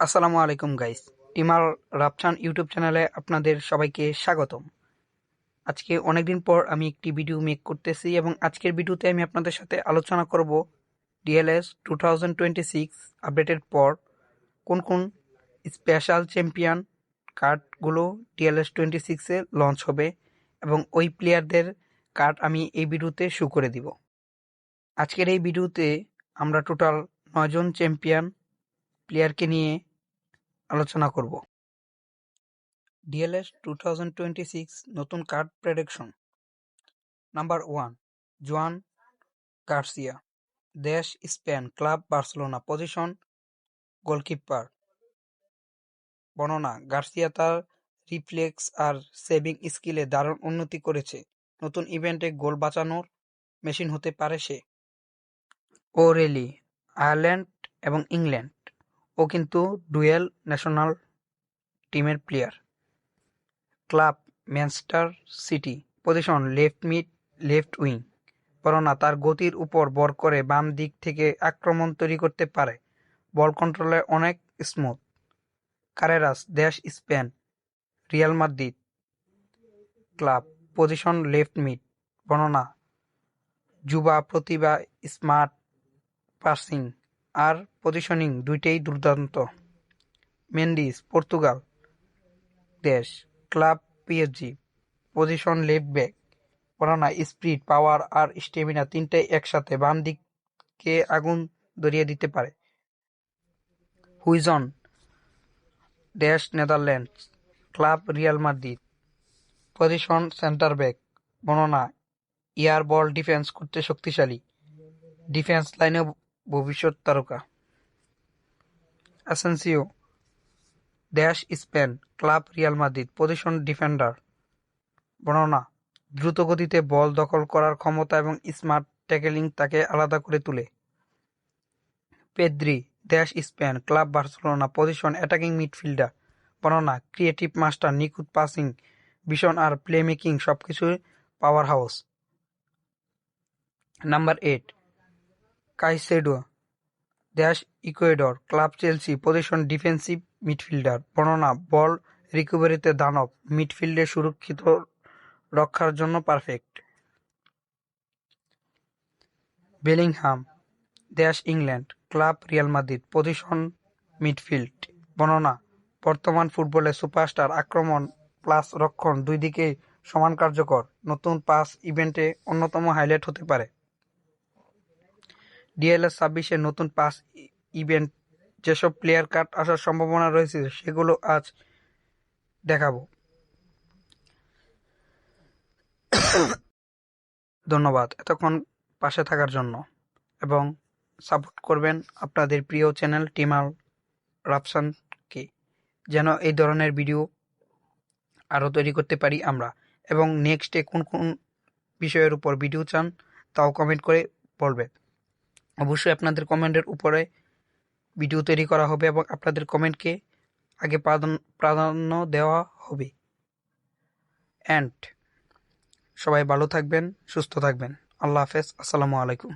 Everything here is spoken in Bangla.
আসসালামু আলাইকুম গাইস টিমাল রাপচান ইউটিউব চ্যানেলে আপনাদের সবাইকে স্বাগতম। আজকে অনেকদিন পর আমি একটি ভিডিও মেক করতেছি এবং আজকের ভিডিওতে আমি আপনাদের সাথে আলোচনা করব DLS two thousand twenty six আপডেটের পর কোন কোন স্পেশাল চ্যাম্পিয়ন কার্ডগুলো ডিএলএস টোয়েন্টি সিক্সে লঞ্চ হবে এবং ওই প্লেয়ারদের কার্ড আমি এই ভিডিওতে শো করে দিব। আজকের এই ভিডিওতে আমরা টোটাল নয়জন চ্যাম্পিয়ন প্লেয়ারকে নিয়ে আলোচনা করব। DLS two thousand twenty six নতুন card prediction number one Joan Garcia দেশ, Spain, club, Barcelona position goalkeeper বর্ণনা গার্সিয়া তার রিফ্লেক্স আর সেভিং স্কিলে দারুণ উন্নতি করেছে। নতুন ইভেন্টে গোল বাঁচানোর মেশিন হতে পারে সে। ও রেলি আয়ারল্যান্ড এবং ইংল্যান্ড ও কিন্তু ডুয়েল ন্যাশনাল টিমের player. Club Manchester City, position left mid, left wing. বর্ণনা তার গতির উপর ভর করে বাম দিক থেকে আক্রমণ তৈরি করতে পারে। বল কন্ট্রোলে অনেক স্মুথ। কারেরাস, দেশ Spain, Real Madrid. Club position left mid. বর্ণনা যুবা প্রতিভা স্মার্ট পাসিং। আর পজিশনিং দুইটাই দুর্দান্ত। মেন্ডিস, পর্তুগাল দেশ, club PSG, position left back বর্ণনা স্পিড, পাওয়ার আর স্টেমিনা তিনটাই একসাথে বাম দিকে আগুন ধরিয়ে দিতে পারে। Huijsen dash Netherlands, club Real Madrid, position centre back বর্ণনা এয়ার বল ডিফেন্স করতে শক্তিশালী। ডিফেন্স লাইনে ভবিষ্যৎ তারকা। Asencio, dash Spain, club Real Madrid, position defender. বর্ণনা, দ্রুত গতিতে বল দখল করার ক্ষমতা এবং স্মার্ট ট্যাকেলিং তাকে আলাদা করে তোলে। পেদ্রি দেশ Spain, club Barcelona, position attacking midfielder. বর্ণনা, ক্রিয়েটিভ মাস্টার, নিখুঁত পাসিং, ভীষণ আর প্লে মেকিং সবকিছুই powerhouse number eight Caicedo Ecuador, club Chelsea, position defensive midfielder, বর্ণনা, বল রিকভারিতে দানব, মিডফিল্ডে সুরক্ষিত রক্ষার জন্য perfect. Bellingham England, club Real Madrid, position midfield, বর্ণনা, বর্তমান ফুটবলে সুপারস্টার, আক্রমণ প্লাস রক্ষণ দুই দিকেই সমান কার্যকর, নতুন পাস ইভেন্টে অন্যতম হাইলাইট হতে পারে। ডিএলএস ছাব্বিশে নতুন পাস ইভেন্ট যেসব প্লেয়ার কার্ড আসার সম্ভাবনা রয়েছে সেগুলো আজ দেখাবো। ধন্যবাদ এতক্ষণ পাশে থাকার জন্য এবং সাপোর্ট করবেন আপনাদের প্রিয় চ্যানেল টিমাল রাফসানকে, যেন এই ধরনের ভিডিও আরও তৈরি করতে পারি আমরা। এবং নেক্সটে কোন কোন বিষয়ের উপর ভিডিও চান তাও কমেন্ট করে বলবেন। অবশ্যই আপনাদের কমেন্টের উপরে ভিডিও তৈরি করা হবে এবং আপনাদের কমেন্টকে আগে প্রাধান্য দেওয়া হবে। অ্যান্ড সবাই ভালো থাকবেন, সুস্থ থাকবেন। আল্লাহ হাফেজ। আসসালামু আলাইকুম।